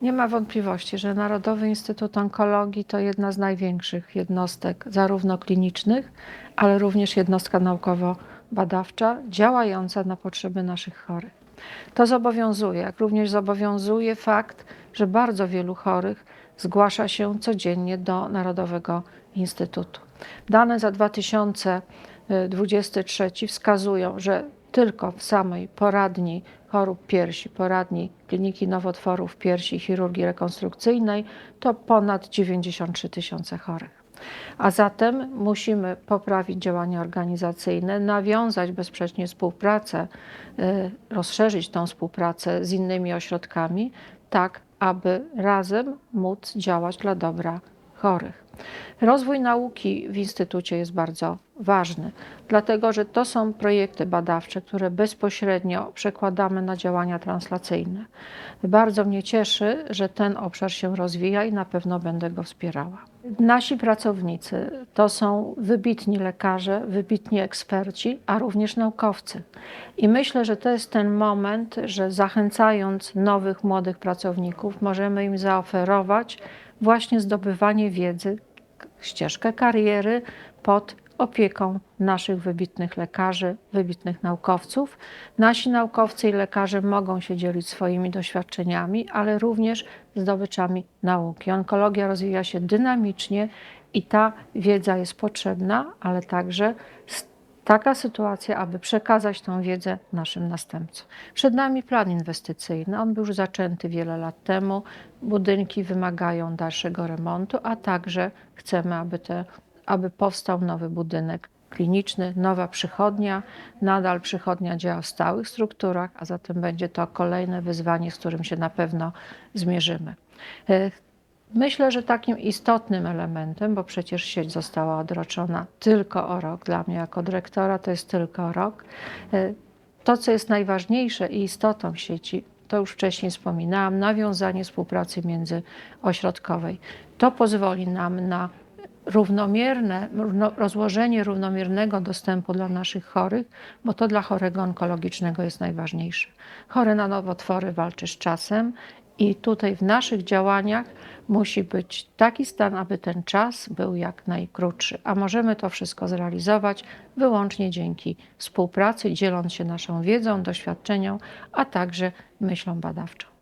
Nie ma wątpliwości, że Narodowy Instytut Onkologii to jedna z największych jednostek, zarówno klinicznych, ale również jednostka naukowo-badawcza, działająca na potrzeby naszych chorych. To zobowiązuje, jak również zobowiązuje fakt, że bardzo wielu chorych zgłasza się codziennie do Narodowego Instytutu. Dane za 2023 wskazują, że tylko w samej poradni chorób piersi, poradni Kliniki Nowotworów Piersi i Chirurgii Rekonstrukcyjnej to ponad 93 tysiące chorych. A zatem musimy poprawić działania organizacyjne, nawiązać bezsprzecznie współpracę, y, rozszerzyć tą współpracę z innymi ośrodkami, tak aby razem móc działać dla dobra chorych. Rozwój nauki w Instytucie jest bardzo ważny, dlatego że to są projekty badawcze, które bezpośrednio przekładamy na działania translacyjne. Bardzo mnie cieszy, że ten obszar się rozwija i na pewno będę go wspierała. Nasi pracownicy to są wybitni lekarze, wybitni eksperci, a również naukowcy. I myślę, że to jest ten moment, że zachęcając nowych, młodych pracowników, możemy im zaoferować właśnie zdobywanie wiedzy, ścieżkę kariery pod opieką naszych wybitnych lekarzy, wybitnych naukowców. Nasi naukowcy i lekarze mogą się dzielić swoimi doświadczeniami, ale również zdobyczami nauki. Onkologia rozwija się dynamicznie i ta wiedza jest potrzebna, ale także taka sytuacja, aby przekazać tą wiedzę naszym następcom. Przed nami plan inwestycyjny. On był już zaczęty wiele lat temu. Budynki wymagają dalszego remontu, a także chcemy, aby, te, aby powstał nowy budynek kliniczny, nowa przychodnia. Nadal przychodnia działa w stałych strukturach, a zatem będzie to kolejne wyzwanie, z którym się na pewno zmierzymy. Myślę, że takim istotnym elementem, bo przecież sieć została odroczona tylko o rok, dla mnie jako dyrektora to jest tylko rok. e, To, co jest najważniejsze i istotą sieci, to już wcześniej wspominałam, nawiązanie współpracy międzyośrodkowej. To pozwoli nam na równomierne, równo, rozłożenie równomiernego dostępu dla naszych chorych, bo to dla chorego onkologicznego jest najważniejsze. Chory na nowotwory walczy z czasem i tutaj w naszych działaniach musi być taki stan, aby ten czas był jak najkrótszy. A możemy to wszystko zrealizować wyłącznie dzięki współpracy, dzieląc się naszą wiedzą, doświadczeniom, a także myślą badawczą.